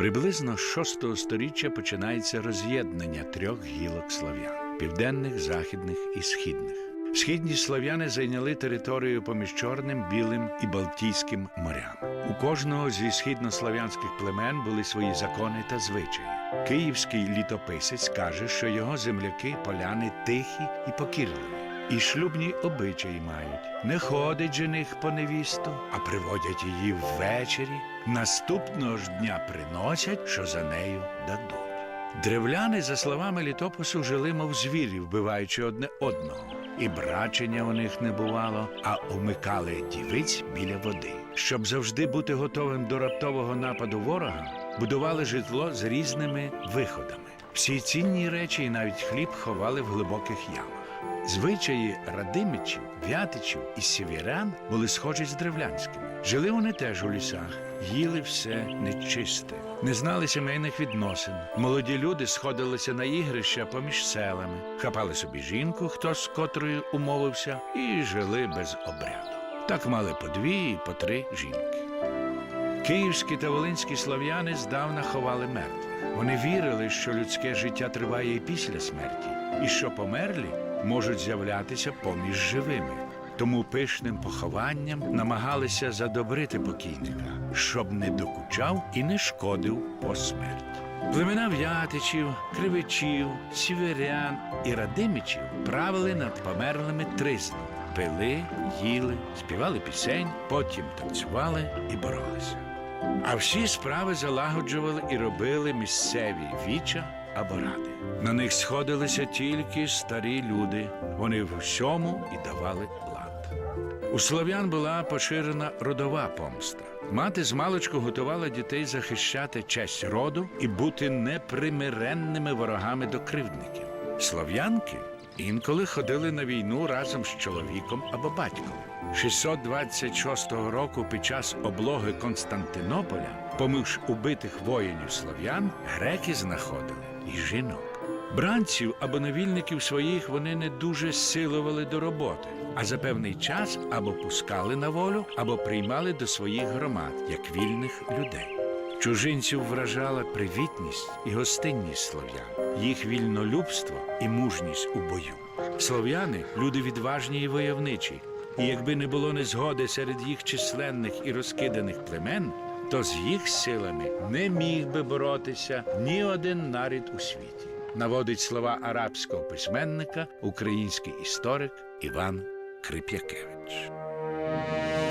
Приблизно з 6 століття починається роз'єднання трьох гілок слав'ян південних, західних і східних. Східні слав'яни зайняли територію поміж Чорним, Білим і Балтійським морям. У кожного зі східнослав'янських племен були свої закони та звичаї. Київський літописець каже, що його земляки поляни тихі і покірливі. І шлюбні обичаї мають. Не ходить жених по невісту, а приводять її ввечері. Наступного ж дня приносять, що за нею дадуть. Древляни, за словами літопису, жили, мов звірі, вбиваючи одне одного. І брачення у них не бувало, а умикали дівиць біля води. Щоб завжди бути готовим до раптового нападу ворога, будували житло з різними виходами. Всі цінні речі і навіть хліб ховали в глибоких ямах. Звичаї радимичів, вятичів і сєвєрян були схожі з древлянськими. Жили вони теж у лісах, їли все нечисте, не знали сімейних відносин. Молоді люди сходилися на ігрища поміж селами, хапали собі жінку, хто з котрою умовився, і жили без обряду. Так мали по дві і по три жінки. Київські та волинські слав'яни здавна ховали мертвих. Вони вірили, що людське життя триває і після смерті, і що померлі можуть з'являтися поміж живими. Тому пишним похованням намагалися задобрити покійника, щоб не докучав і не шкодив по смерті. Племена в'ятичів, кривичів, сіверян і радимичів правили над померлими тризном. Пили, їли, співали пісень, потім танцювали і боролися. А всі справи залагоджували і робили місцеві віча або ради. На них сходилися тільки старі люди. Вони в усьому і давали лад. У слов'ян була поширена родова помста. Мати з маличку готувала дітей захищати честь роду і бути непримиренними ворогами до кривдників. Слов'янки інколи ходили на війну разом з чоловіком або батьком. 626 року під час облоги Константинополя, поміж убитих воїнів слов'ян, греки знаходили і жінок. Бранців або невільників своїх вони не дуже силували до роботи, а за певний час або пускали на волю, або приймали до своїх громад як вільних людей. Чужинців вражала привітність і гостинність слов'ян, їх вільнолюбство і мужність у бою. Слов'яни люди відважні і войовничі, і якби не було незгоди серед їх численних і розкиданих племен, то з їх силами не міг би боротися ні один нарід у світі. Наводить слова арабського письменника, український історик Іван Крип'якевич.